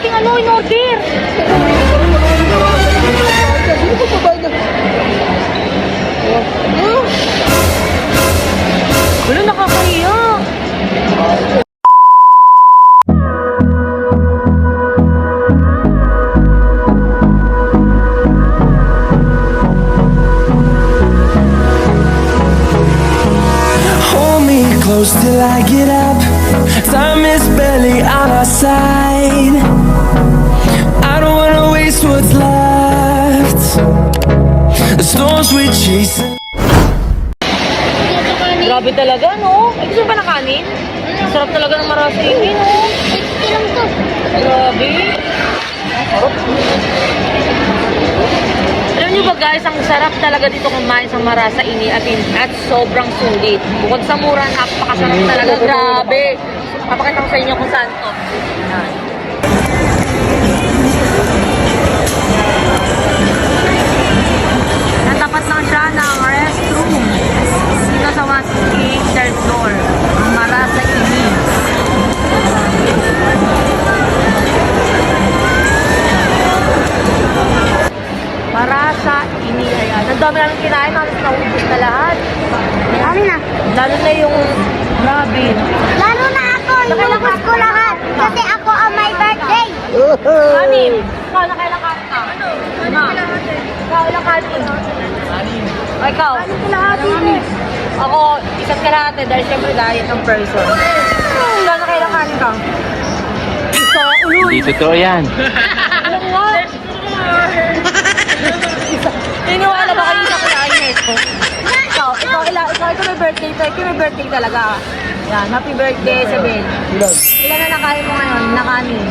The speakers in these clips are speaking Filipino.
nating ano, in order. Sino magbabayad na? Close till I get up. Time is barely on our side. I don't wanna waste what's left. The storms we chase. Grabe talaga, no? Ay, gusto ba ng kanin? Sarap talaga ng marasa ini, no? Grabe. Alam niyo ba guys, ang sarap talaga dito kumain sa marasa ini at, at sobrang sulit. Bukod sa mura, napakasarap talaga. Grabe. Papakita ko sa inyo kung saan to. Yan. Dami namin kinain, halos naubos na lahat. Ano na? Lalo na yung grabe. Lalo na ako, inubos ko lahat. Kasi ako ang my birthday. Kanin. Ikaw, nakailang kanin ka? Ano? Ano? Ikaw, ilang kanin? Kanin. O, ikaw? Kanin ko lahat, Ako, isa't kalahati dahil syempre diet ng person. Ikaw, nakailang kanin ka? Isa, ulo. Hindi totoo yan. Alam mo nga. Niniwala ba kayo sa kinain nito? Ikaw, ikaw, ila, ikaw, ikaw may birthday to. Ikaw may birthday talaga. Yan, happy birthday, Sabel. Ilan? Ilan na nakain mo ngayon? Nakanin.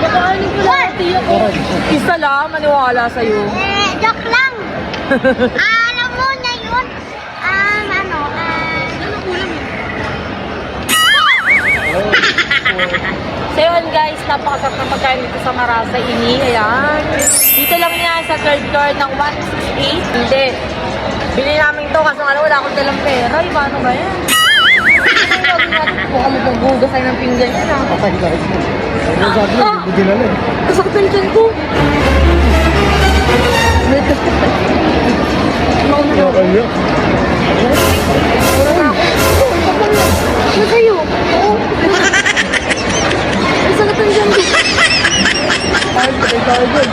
Nakanin ko lahat, tiyo ko. Isa lang, maniwala sa'yo. Eh, joke lang. ah, alam mo na yun? Um, ano, ah... So yun guys, napakasarap ng pagkain dito sa Marasa Ini. Ayan. Dito lang yan sa third floor ng 168. Hindi. Bili namin to kasi ano, wala akong dalang pera. Ay, paano ba yan? Ano natin? Mukhang magpagugas tayo ng pinggan yan ah. Ka rin. Ano sabi mo? Ah! Hindi dinala eh. Kasakit na dyan ko. Mauna na. Mauna na Tayo, patay tayo dyan.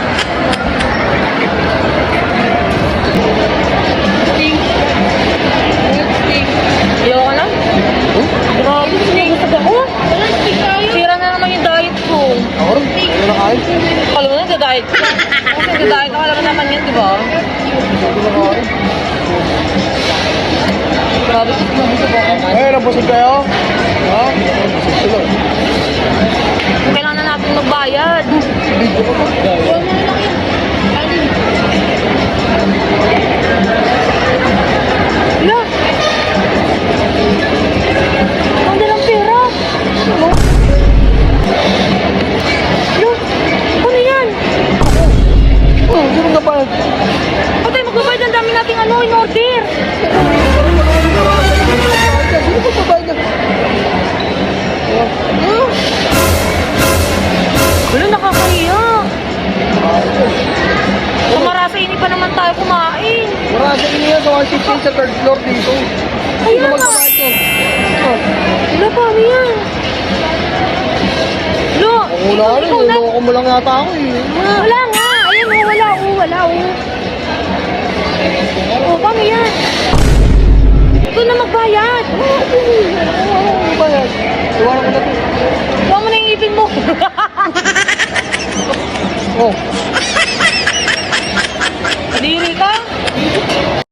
Ayoko na. Grabe, sinigusag ako. Sira na naman yung diet ko. Ako rin. Ano na kain? Alam mo na, diet ko. Kasi diet ako, alam mo naman yan, di ba? Grabe, sinigusag ako. Eh, nabusog kayo? Ha? Nabusog sila. Kailangan na natin magbayad. Video 116 sa third floor dito. Ayun na. Oh. Ano pa, ano yan? Lo, Wala ikaw, rin, ikaw na. niloko mo lang yata ako eh. Wala nga. Ayun, oh, wala, oh, wala, oh. Oh, paano yan? Ito na magbayad. Oh, oh, oh, oh, oh, ko na to.